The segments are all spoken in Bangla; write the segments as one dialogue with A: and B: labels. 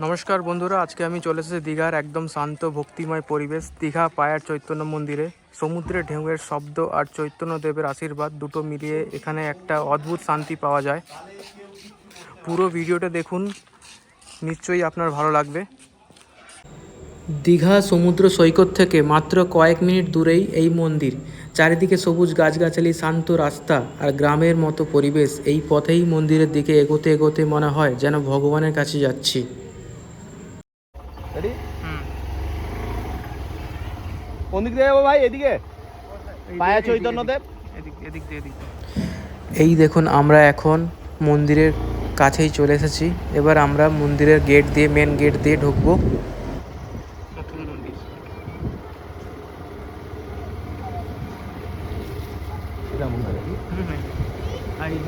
A: নমস্কার বন্ধুরা, আজকে আমি চলে এসেছি দীঘার একদম শান্ত, ভক্তিময় পরিবেশ, দীঘা পায়ার চৈতন্য মন্দিরে। সমুদ্রের ঢেউয়ের শব্দ আর চৈতন্য দেবের আশীর্বাদ দুটো মিলিয়ে এখানে একটা অদ্ভুত শান্তি পাওয়া যায়। পুরো ভিডিওটা দেখুন, নিশ্চয়ই আপনার ভালো লাগবে। দীঘা সমুদ্র সৈকত থেকে মাত্র কয়েক মিনিট দূরেই এই মন্দির। চারিদিকে সবুজ গাছগাছালি, শান্ত রাস্তা আর গ্রামের মতো পরিবেশ। এই পথেই মন্দিরের দিকে এগোতে এগোতে মনে হয় যেন ভগবানের কাছে যাচ্ছি।
B: রেডি কোন দিক দিয়ে যাব ভাই? এদিকে? পায়া চৈতন্যদেব?
A: এই দেখুন আমরা এখন মন্দিরের কাছেই চলে এসেছি। এবার আমরা মন্দিরের গেট দিয়ে মেন গেট দিয়ে ঢুকবো।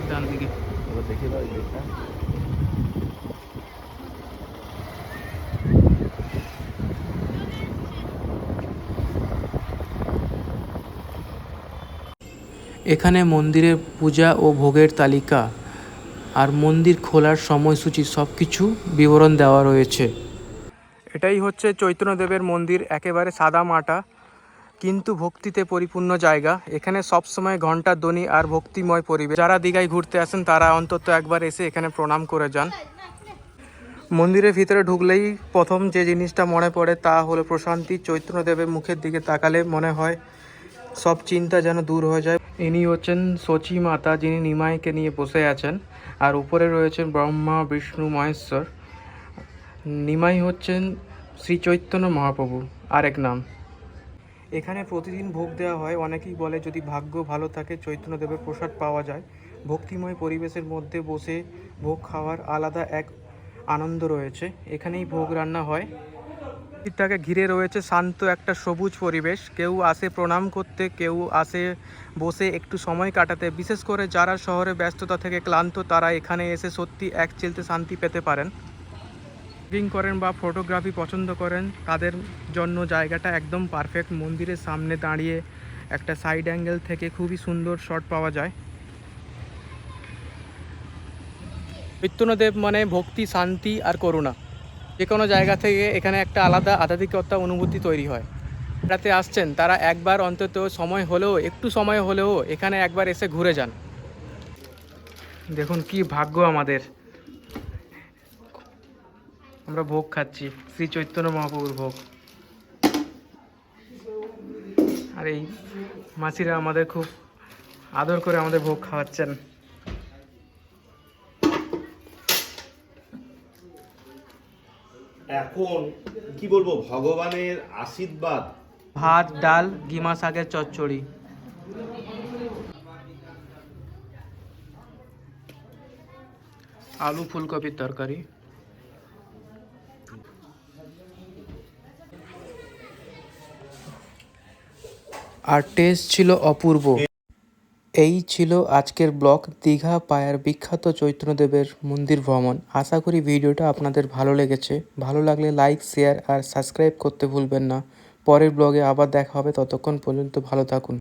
B: দেখি
A: দিকে
B: এবার দেখে দাও এই গেটটা
A: এখানে মন্দিরের পূজা ও ভোগের তালিকা আর মন্দির খোলার সময়সূচি সব কিছু বিবরণ দেওয়া রয়েছে। এটাই হচ্ছে চৈতন্যদেবের মন্দির, একেবারে সাদা মাটা, কিন্তু ভক্তিতে পরিপূর্ণ জায়গা। এখানে সবসময় ঘণ্টার ধ্বনি আর ভক্তিময় পরিবেশ। যারা দীঘায় ঘুরতে আসেন, তারা অন্তত একবার এসে এখানে প্রণাম করে যান। মন্দিরের ভিতরে ঢুকলেই প্রথম যে জিনিসটা মনে পড়ে, তা হলো প্রশান্তি। চৈতন্যদেবের মুখের দিকে তাকালে মনে হয় সব চিন্তা যেন দূর হয়ে যায়। ইনি হচ্ছেন সচী মাতা, যিনি নিমাইকে নিয়ে বসে আছেন। আর উপরে রয়েছেন ব্রহ্মা, বিষ্ণু, মহেশ্বর। নিমাই হচ্ছেন শ্রী চৈতন্য মহাপ্রভু। আরেক নাম। এখানে প্রতিদিন ভোগ দেওয়া হয়। অনেকেই বলে যদি ভাগ্য ভালো থাকে, চৈতন্যদেবের প্রসাদ পাওয়া যায়। ভক্তিময় পরিবেশের মধ্যে বসে ভোগ খাওয়ার আলাদা এক আনন্দ রয়েছে। এখানেই ভোগ রান্না হয়। মন্দিরটাকে ঘিরে রয়েছে শান্ত একটা সবুজ পরিবেশ। কেউ আসে প্রণাম করতে, কেউ আসে বসে একটু সময় কাটাতে। বিশেষ করে যারা শহরে ব্যস্ততা থেকে ক্লান্ত, তারা এখানে এসে সত্যি এক চিলতে শান্তি পেতে পারেন। ব্লগিং করেন বা ফটোগ্রাফি পছন্দ করেন, তাদের জন্য জায়গাটা একদম পারফেক্ট মন্দিরের সামনে দাঁড়িয়ে একটা সাইড অ্যাঙ্গেল থেকে খুবই সুন্দর শট পাওয়া যায়। চৈতন্যদেব মানে ভক্তি, শান্তি আর করুণা। যে কোনো জায়গা থেকে এখানে একটা আলাদা আধ্যাত্মিকতা অনুভূতি তৈরি হয়। রাতে আসছেন, তারা একবার অন্তত সময় হলেও, একটু সময় হলেও এখানে একবার এসে ঘুরে যান। দেখুন কি ভাগ্য আমাদের। আমরা ভোগ খাচ্ছি, শ্রী চৈতন্য মহাপ্রভুর ভোগ। আর এই মাসিরা আমাদের খুব আদর করে আমাদের ভোগ খাওয়াচ্ছেন।
C: এখন কি বলব ভগবানের আশীর্বাদ।
A: ভাত ডাল গিমা শাকের চচ্চড়ি। আলু ফুলকপির তরকারি। আর টেস্ট ছিল অপূর্ব। এই ছিল আজকের ব্লগ। দীঘা পায়ার বিখ্যাত চৈতন্যদেবের মন্দির ভ্রমণ। আশা করি ভিডিওটা আপনাদের ভালো লেগেছে। ভালো লাগলে লাইক, শেয়ার আর সাবস্ক্রাইব করতে ভুলবেন না। পরের ব্লগে আবার দেখা হবে। ততক্ষণ পর্যন্ত ভালো থাকুন।